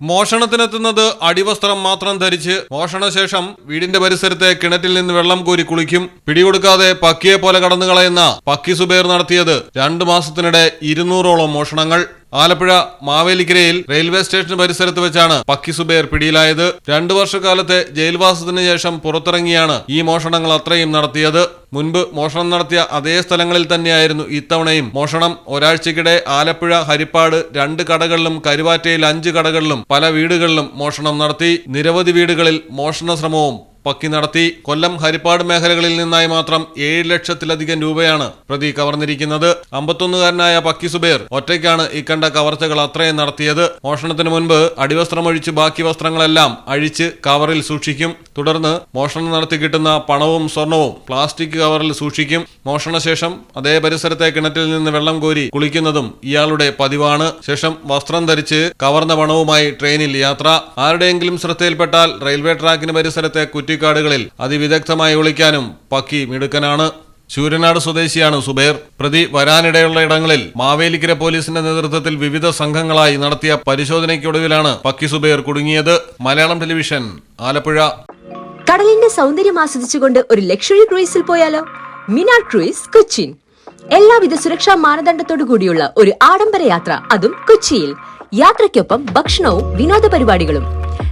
മോഷണത്തിനെത്തുന്നത് അടിവസ്ത്രം മാത്രം ധരിച്ച് മോഷണശേഷം വീടിന്റെ പരിസരത്തെ കിണറ്റിൽ നിന്ന് വെള്ളം കോരി കുളിക്കും. പിടികൊടുക്കാതെ പക്കിയെ പോലെ കടന്നു കളയുന്ന പക്കി സുബേർ നടത്തിയത് രണ്ടു മാസത്തിനിടെ ഇരുന്നൂറോളം മോഷണങ്ങൾ. ആലപ്പുഴ മാവേലിക്കരയിൽ റെയിൽവേ സ്റ്റേഷൻ പരിസരത്ത് വെച്ചാണ് പക്കി സുബേർ പിടിയിലായത്. രണ്ടു വർഷക്കാലത്തെ ജയിൽവാസത്തിന് ശേഷം പുറത്തിറങ്ങിയാണ് ഈ മോഷണങ്ങൾ അത്രയും നടത്തിയത്. മുൻപ് മോഷണം നടത്തിയ അതേ സ്ഥലങ്ങളിൽ തന്നെയായിരുന്നു ഇത്തവണയും. മോഷണം ഒരാഴ്ചക്കിടെ ആലപ്പുഴ ഹരിപ്പാട് രണ്ട് കടകളിലും കരുവാറ്റയിൽ അഞ്ച് കടകളിലും പല വീടുകളിലും മോഷണം നടത്തി. നിരവധി വീടുകളിൽ മോഷണ ശ്രമവും പക്കി നടത്തി കൊല്ലം ഹരിപ്പാട് മേഖലകളിൽ നിന്നായി മാത്രം ഏഴ് ലക്ഷത്തിലധികം രൂപയാണ് പ്രതി കവർന്നിരിക്കുന്നത്. അമ്പത്തൊന്നുകാരനായ പക്കി സുബേർ ഒറ്റയ്ക്കാണ് ഇക്കണ്ട കവർച്ചകൾ അത്രയും നടത്തിയത്. മോഷണത്തിന് മുൻപ് അടിവസ്ത്രമൊഴിച്ച് ബാക്കി വസ്ത്രങ്ങളെല്ലാം അഴിച്ച് കവറിൽ സൂക്ഷിക്കും. തുടർന്ന് മോഷണം നടത്തി കിട്ടുന്ന പണവും സ്വർണവും പ്ലാസ്റ്റിക് കവറിൽ സൂക്ഷിക്കും. മോഷണശേഷം അതേ പരിസരത്തെ കിണറ്റിൽ നിന്ന് വെള്ളം കോരി കുളിക്കുന്നതും ഇയാളുടെ പതിവാണ്. ശേഷം വസ്ത്രം ധരിച്ച് കവർന്ന പണവുമായി ട്രെയിനിൽ യാത്ര. ആരുടെയെങ്കിലും ശ്രദ്ധയിൽപ്പെട്ടാൽ റെയിൽവേ ട്രാക്കിന് പരിസരത്തെ കുറ്റിക്കാടുകളിൽ അതിവിദഗ്ധമായി ഒളിക്കാനും പക്കി മിടുക്കനാണ്. ശൂരനാട് സ്വദേശിയാണ് സുബൈർ. പ്രതി വരാനിടയുള്ള ഇടങ്ങളിൽ മാവേലിക്കര പോലീസിന്റെ നേതൃത്വത്തിൽ വിവിധ സംഘങ്ങളായി നടത്തിയ പരിശോധനയ്ക്കൊടുവിലാണ് പക്കി സുബൈർ കുടുങ്ങിയത്. മലയാളം ടെലിവിഷൻ ആലപ്പുഴ. കടലിന്റെ സൗന്ദര്യം ആസ്വദിച്ചുകൊണ്ട് ഒരു ലക്ഷറി ക്രൂയിസിൽ പോയാലോ? മിനാർ ക്രൂയിസ് കൊച്ചിൻ. എല്ലാവിധ സുരക്ഷാ മാനദണ്ഡത്തോടു കൂടിയുള്ള ഒരു ആഡംബര യാത്ര അതും കൊച്ചിയിൽ. യാത്രയ്ക്കൊപ്പം ഭക്ഷണവും വിനോദ പരിപാടികളും.